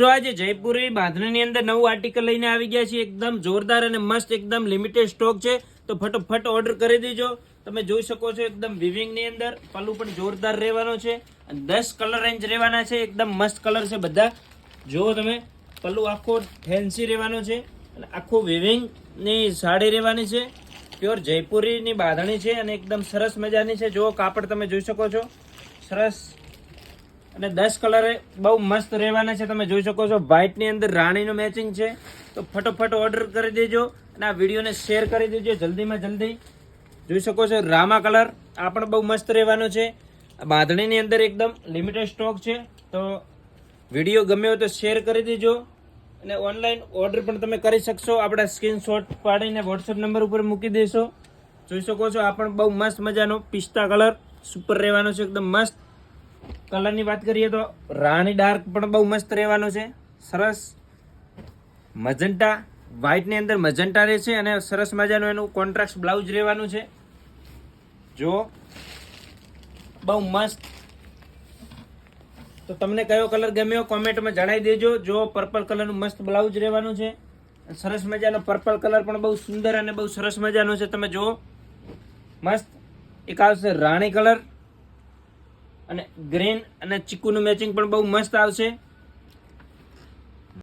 તો આજે જયપુરી બાંધણીની અંદર નવું આર્ટિકલ લઈને આવી ગયા છે એકદમ જોરદાર અને મસ્ત, એકદમ લિમિટેડ સ્ટોક છે. તો ફટોફટ ઓર્ડર કરી દેજો. તમે જોઈ શકો છો એકદમ વિવિંગની અંદર. પલ્લુ પણ જોરદાર રહેવાનો છે. અને દસ કલર રેન્જ રહેવાના છે. એકદમ મસ્ત કલર છે બધા. જુઓ તમે, પલ્લુ આખો ફેન્સી રહેવાનો છે. અને આખું વિવિંગની સાડી રહેવાની છે. પ્યોર જયપુરીની બાંધણી છે અને એકદમ સરસ મજાની છે. જુઓ કાપડ તમે જોઈ શકો છો. સરસ અને દસ કલરે બહુ મસ્ત રહેવાના છે. તમે જોઈ શકો છો વ્હાઇટની અંદર રાણીનું મેચિંગ છે. તો ફટોફટ ઓર્ડર કરી દેજો અને આ વિડીયોને શેર કરી દેજો જલ્દીમાં જલ્દી. જોઈ શકો છો રામા કલર આ પણ બહુ મસ્ત રહેવાનો છે. બાંધણીની અંદર એકદમ લિમિટેડ સ્ટોક છે. તો વીડિયો ગમ્યો તો શેર કરી દેજો. અને ઓનલાઈન ઓર્ડર પણ તમે કરી શકશો. આપણા સ્ક્રીનશોટ પાડીને વોટ્સએપ નંબર ઉપર મૂકી દેશો. જોઈ શકો છો આ પણ બહુ મસ્ત મજાનો પિસ્તા કલર સુપર રહેવાનો છે. એકદમ મસ્ત. કલરની વાત કરીએ તો રાણી ડાર્ક પણ બહુ મસ્ત રહેવાનો છે. સરસ મજન્ટા વ્હાઇટની અંદર મજન્ટા રહે છે અને સરસ મજાનું એનું કોન્ટ્રાક્ટ બ્લાઉઝ રહેવાનું છે. જો, બહુ મસ્ત. તો તમને કયો કલર ગમ્યો કોમેન્ટમાં જણાવી દેજો. જો પર્પલ કલરનું મસ્ત બ્લાઉઝ રહેવાનું છે. સરસ મજાનો પર્પલ કલર પણ બહુ સુંદર અને બહુ સરસ મજાનો છે. તમે જુઓ. મસ્ત. એક આવશે રાણી કલર અને ગ્રીન અને ચીકુનું મેચિંગ પણ બહુ મસ્ત આવશે.